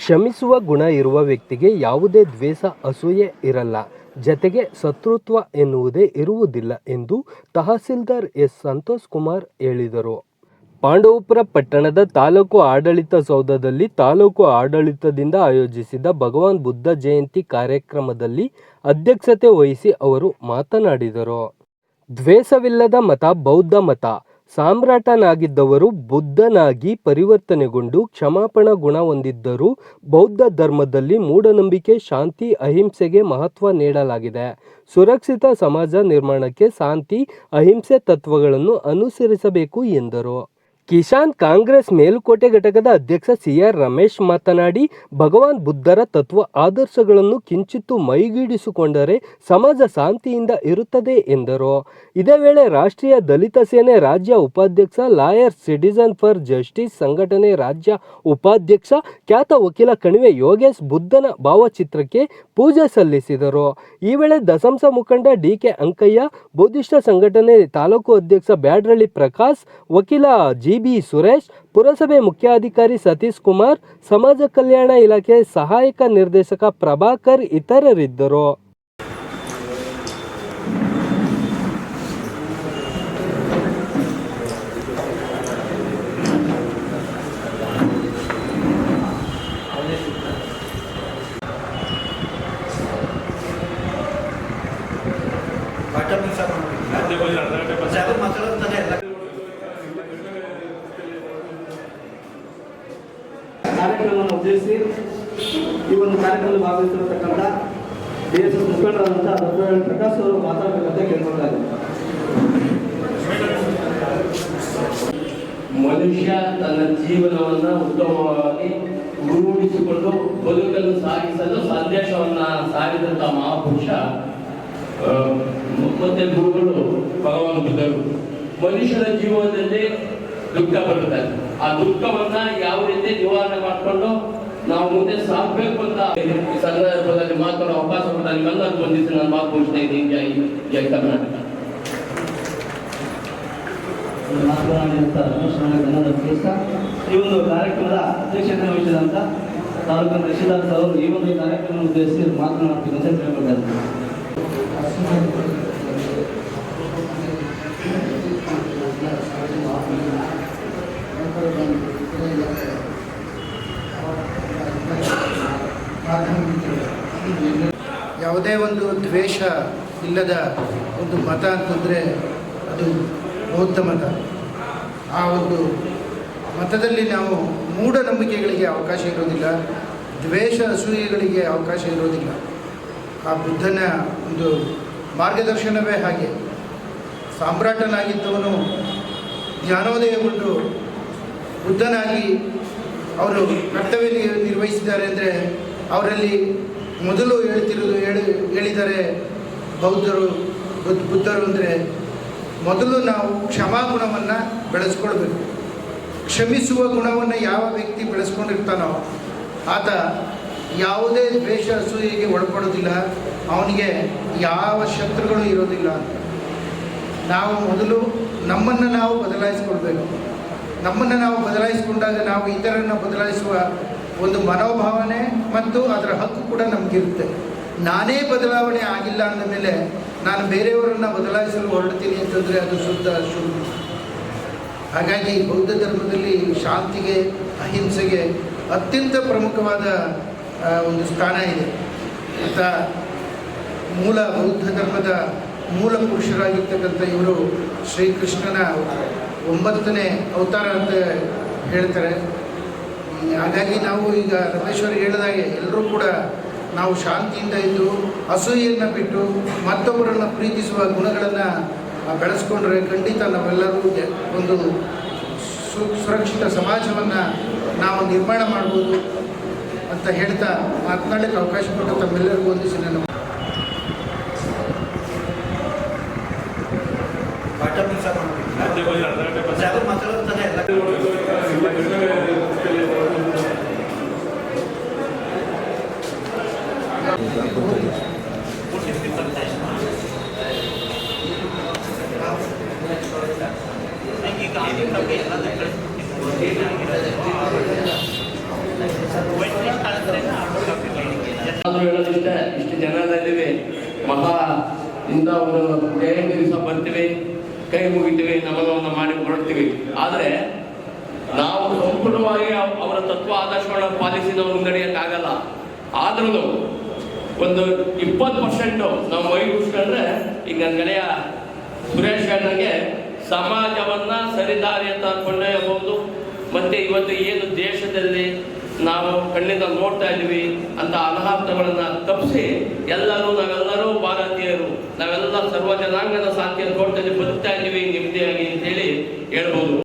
ಕ್ಷಮಿಸುವ ಗುಣ ಇರುವ ವ್ಯಕ್ತಿಗೆ ಯಾವುದೇ ದ್ವೇಷ, ಅಸೂಯೆ ಇರಲ್ಲ. ಜತೆಗೆ ಶತ್ರುತ್ವ ಎನ್ನುವುದೇ ಇರುವುದಿಲ್ಲ ಎಂದು ತಹಸೀಲ್ದಾರ್ ಎಸ್. ಸಂತೋಷ್ ಕುಮಾರ್ ಹೇಳಿದರು. ಪಾಂಡವಪುರ ಪಟ್ಟಣದ ತಾಲೂಕು ಆಡಳಿತ ಸೌಧದಲ್ಲಿ ತಾಲೂಕು ಆಡಳಿತದಿಂದ ಆಯೋಜಿಸಿದ ಭಗವಾನ್ ಬುದ್ಧ ಜಯಂತಿ ಕಾರ್ಯಕ್ರಮದಲ್ಲಿ ಅಧ್ಯಕ್ಷತೆ ವಹಿಸಿ ಅವರು ಮಾತನಾಡಿದರು. ದ್ವೇಷವಿಲ್ಲದ ಮತ, ಬೌದ್ಧ ಮತ. ಸಾಮ್ರಾಟನಾಗಿದ್ದವರು ಬುದ್ಧನಾಗಿ ಪರಿವರ್ತನೆಗೊಂಡು ಕ್ಷಮಾಪಣ ಗುಣ ಹೊಂದಿದ್ದರು ಬೌದ್ಧ ಧರ್ಮದಲ್ಲಿ ಮೂಢನಂಬಿಕೆ, ಶಾಂತಿ, ಅಹಿಂಸೆಗೆ ಮಹತ್ವ ನೀಡಲಾಗಿದೆ. ಸುರಕ್ಷಿತ ಸಮಾಜ ನಿರ್ಮಾಣಕ್ಕೆ ಶಾಂತಿ, ಅಹಿಂಸೆ ತತ್ವಗಳನ್ನು ಅನುಸರಿಸಬೇಕು ಎಂದರು. ಕಿಸಾನ್ ಕಾಂಗ್ರೆಸ್ ಮೇಲುಕೋಟೆ ಘಟಕದ ಅಧ್ಯಕ್ಷ ಸಿ ಆರ್ ರಮೇಶ್ ಮಾತನಾಡಿ, ಭಗವಾನ್ ಬುದ್ಧರ ತತ್ವ ಆದರ್ಶಗಳನ್ನು ಕಿಂಚಿತ್ತು ಮೈಗೀಡಿಸಿಕೊಂಡರೆ ಸಮಾಜ ಶಾಂತಿಯಿಂದ ಇರುತ್ತದೆ ಎಂದರು. ಇದೇ ವೇಳೆ ರಾಷ್ಟ್ರೀಯ ದಲಿತ ಸೇನೆ ರಾಜ್ಯ ಉಪಾಧ್ಯಕ್ಷ, ಲಾಯರ್ ಸಿಟಿಜನ್ ಫಾರ್ ಜಸ್ಟಿಸ್ ಸಂಘಟನೆ ರಾಜ್ಯ ಉಪಾಧ್ಯಕ್ಷ, ಖ್ಯಾತ ವಕೀಲ ಕಣಿವೆ ಯೋಗೇಶ್ ಬುದ್ಧನ ಭಾವಚಿತ್ರಕ್ಕೆ ಪೂಜೆ ಸಲ್ಲಿಸಿದರು. ಈ ವೇಳೆ ದಸಂಸ ಮುಖಂಡ ಡಿ ಕೆ ಅಂಕಯ್ಯ ಬೌದ್ಧಿಷ್ಟ ಸಂಘಟನೆ ತಾಲೂಕು ಅಧ್ಯಕ್ಷ ಬ್ಯಾಡ್ರಳ್ಳಿ ಪ್ರಕಾಶ್, ವಕೀಲ ಜಿ. ಬಿ ಸುರೇಶ್ ಪುರಸಭೆ ಮುಖ್ಯಾಧಿಕಾರಿ ಸತೀಶ್ ಕುಮಾರ್ ಸಮಾಜ ಕಲ್ಯಾಣ ಇಲಾಖೆ ಸಹಾಯಕ ನಿರ್ದೇಶಕ ಪ್ರಭಾಕರ್ ಇತರರಿದ್ದರು ವಾಟ್ಸಪ್ ಮಿಕ್ಸ್ ಜಾಗ ಮಾತಾಡೋದಂತಾನೆ ಎಲ್ಲ ಕಾರ್ಯಕ್ರಮವನ್ನು ಉದ್ದೇಶಿಸಿ ಈ ಒಂದು ಕಾರ್ಯಕ್ರಮದಲ್ಲಿ ಭಾಗವಹಿಸಿರತಕ್ಕಂಥ ಡಿ ಎಸ್ ಎಸ್ ಮುಖಂಡರಾದಂಥ ಡಾಕ್ಟರ್ ಪ್ರಕಾಶ್ ಅವರು ಮಾತಾಡಬೇಕಂತ ಕೇಳ್ಕೊಳ್ತಾ ಮನುಷ್ಯ ತನ್ನ ಜೀವನವನ್ನ ಉತ್ತಮವಾಗಿ ರೂಢಿಸಿಕೊಂಡು ಬದುಕನ್ನು ಸಾಗಿಸಲು ಸಂದೇಶವನ್ನ ಸಾರಿದಂತ ಮಹಾಪುರುಷ ಮತ್ತೆ ಗುರುಗಳು ಭಗವಾನ್ ಬುದ್ಧರು. ಮನುಷ್ಯನ ಜೀವನದಲ್ಲಿ ದುಃಖ ಬರುತ್ತೆ ಆ ದುಃಖವನ್ನ ಯಾವ ರೀತಿ ನಿವಾರಣೆ ಮಾಡಿಕೊಂಡು ನಾವು ಮುಂದೆ ಸಾಗಬೇಕು ಅಂತ ಈ ಸಂದರ್ಭದಲ್ಲಿ ಮಾತಾಡೋ ಅವಕಾಶ ಕೊಟ್ಟ ನಿಮ್ಮೆಲ್ಲರೂ ಬಂದಿದ್ದು ನಾನು ಮಾತು ಜೈ ಜೈ ಕರ್ನಾಟಕ. ಮಾತನಾಡಿದಂಥ ರಮೇಶ್ ಈ ಒಂದು ಕಾರ್ಯಕ್ರಮದ ಅಧ್ಯಕ್ಷತೆ ವಹಿಸಿದಂಥ ತಾಲೂಕಿನ ತಹಶೀಲ್ದಾರ್ ಅವರು ಈ ಒಂದು ಕಾರ್ಯಕ್ರಮ ಉದ್ದೇಶಿಸಿ ಮಾತನಾಡ್ತೀವಿ ಅಂತ ಇದ್ದಾರೆ ಯಾವುದೇ ಒಂದು ದ್ವೇಷ ಇಲ್ಲದ ಒಂದು ಮತ ಅಂತಂದರೆ ಅದು ಬೌದ್ಧ ಮತ. ಆ ಒಂದು ಮತದಲ್ಲಿ ನಾವು ಮೂಢನಂಬಿಕೆಗಳಿಗೆ ಅವಕಾಶ ಇರೋದಿಲ್ಲ, ದ್ವೇಷ ಅಸೂಯೆಗಳಿಗೆ ಅವಕಾಶ ಇರೋದಿಲ್ಲ. ಆ ಬುದ್ಧನ ಒಂದು ಮಾರ್ಗದರ್ಶನವೇ ಹಾಗೆ. ಸಾಮ್ರಾಟನಾಗಿದ್ದವನು ಜ್ಞಾನೋದಯಗೊಂಡು ಬುದ್ಧನಾಗಿ ಅವರು ಕರ್ತವ್ಯ ನಿರ್ವಹಿಸಿದ್ದಾರೆ ಅಂದರೆ ಅವರಲ್ಲಿ ಮೊದಲು ಹೇಳ್ತಿರೋದು ಹೇಳಿ, ಹೇಳಿದರೆ ಬೌದ್ಧರು, ಬುದ್ಧ, ಬುದ್ಧರು ಅಂದರೆ ಮೊದಲು ನಾವು ಕ್ಷಮಾಗುಣವನ್ನು ಬೆಳೆಸ್ಕೊಳ್ಬೇಕು. ಕ್ಷಮಿಸುವ ಗುಣವನ್ನು ಯಾವ ವ್ಯಕ್ತಿ ಬೆಳೆಸ್ಕೊಂಡಿರ್ತಾನೋ ಆತ ಯಾವುದೇ ದ್ವೇಷ, ಅಸೂಯೆಗೆ ಒಳಪಡೋದಿಲ್ಲ ಅವನಿಗೆ ಯಾವ ಶತ್ರುಗಳು ಇರೋದಿಲ್ಲ. ನಾವು ಮೊದಲು ನಮ್ಮನ್ನು ನಾವು ಬದಲಾಯಿಸ್ಕೊಳ್ಬೇಕು. ನಮ್ಮನ್ನು ನಾವು ಬದಲಾಯಿಸಿಕೊಂಡಾಗ ನಾವು ಇತರರನ್ನು ಬದಲಾಯಿಸುವ ಒಂದು ಮನೋಭಾವನೆ ಮತ್ತು ಅದರ ಹಕ್ಕು ಕೂಡ ನಮಗಿರುತ್ತೆ. ನಾನೇ ಬದಲಾವಣೆ ಆಗಿಲ್ಲ ಅಂದ ಮೇಲೆ ನಾನು ಬೇರೆಯವರನ್ನು ಬದಲಾಯಿಸಲು ಹೊರಡ್ತೀನಿ ಅಂತಂದರೆ ಅದು ಶುದ್ಧ ಶುದ್ಧ. ಹಾಗಾಗಿ ಬೌದ್ಧ ಧರ್ಮದಲ್ಲಿ ಶಾಂತಿಗೆ, ಅಹಿಂಸೆಗೆ ಅತ್ಯಂತ ಪ್ರಮುಖವಾದ ಒಂದು ಸ್ಥಾನ ಇದೆ. ಅಂತ ಮೂಲ ಬೌದ್ಧ ಧರ್ಮದ ಮೂಲ ಪುರುಷರಾಗಿರ್ತಕ್ಕಂಥ ಇವರು ಶ್ರೀಕೃಷ್ಣನ ಒಂಬತ್ತನೇ ಅವತಾರ ಅಂತ ಹೇಳ್ತಾರೆ. ಹಾಗಾಗಿ ನಾವು ಈಗ ರಮೇಶ್ವರ್ ಹೇಳಿದಾಗೆ ಎಲ್ಲರೂ ಕೂಡ ನಾವು ಶಾಂತಿಯಿಂದ ಇದ್ದು ಅಸೂಯೆಯನ್ನು ಬಿಟ್ಟು ಮತ್ತೊಬ್ಬರನ್ನು ಪ್ರೀತಿಸುವ ಗುಣಗಳನ್ನು ಬೆಳೆಸ್ಕೊಂಡ್ರೆ ಖಂಡಿತ ನಾವೆಲ್ಲರೂ ಒಂದು ಸು ಸುರಕ್ಷಿತ ಸಮಾಜವನ್ನು ನಾವು ನಿರ್ಮಾಣ ಮಾಡ್ಬೋದು ಅಂತ ಹೇಳ್ತಾ ಮಾತನಾಡಲಿಕ್ಕೆ ಅವಕಾಶ ಕೊಟ್ಟು ತಮ್ಮೆಲ್ಲರಿಗೂ ಒಂದಿಸಿ ನಾನು ಹೇಳೋದಿಷ್ಟೇ, ಇಷ್ಟು ಜನ ಎಲ್ಲ ಮಹಾ ಇಂದ ಒಂದು ಜಯಂತಿ ದಿವಸ ಬರ್ತೀವಿ, ಕೈ ಮುಗಿತೀವಿ, ನಮನವನ್ನು ಮಾಡಿ ಹೊರಡ್ತೀವಿ. ಆದರೆ ನಾವು ಸಂಪೂರ್ಣವಾಗಿ ಅವರ ತತ್ವ ಆದರ್ಶಗಳನ್ನು ಪಾಲಿಸಿ ನಾವು ಮುನ್ನಡೆಯೋಕ್ಕಾಗಲ್ಲ. ಆದ್ರೂ ಒಂದು ಇಪ್ಪತ್ತು ಪರ್ಸೆಂಟು ನಾವು ಮೈಗೂಡಿಸ್ಕೊಂಡ್ರೆ ಈಗ ನನ್ನ ಗೆಳೆಯ ಸುರೇಶ್ ಗಣ್ಣಗೆ ಸಮಾಜವನ್ನ ಸರಿದಾರಿ ಅಂತ ಕೊಂಡೊಯ್ಯಬಹುದು ಮತ್ತೆ ಇವತ್ತು ಏನು ದೇಶದಲ್ಲಿ ನಾವು ಕಣ್ಣಿಂದ ನೋಡ್ತಾ ಇದ್ದೀವಿ ಅಂತ ಅನಾಹುತಗಳನ್ನ ತಪ್ಪಿಸಿ ಎಲ್ಲರೂ ನಾವೆಲ್ಲರೂ ಭಾರತೀಯರು, ನಾವೆಲ್ಲ ಸರ್ವ ಜನಾಂಗದ ಶಾಂತಿಯನ್ನು ನೋಡ್ತಾ ಇದ್ದೀವಿ ಬದುಕ್ತಾ ಇದ್ದೀವಿ ನೆಮ್ಮದಿಯಾಗಿ ಅಂತೇಳಿ ಹೇಳ್ಬೋದು.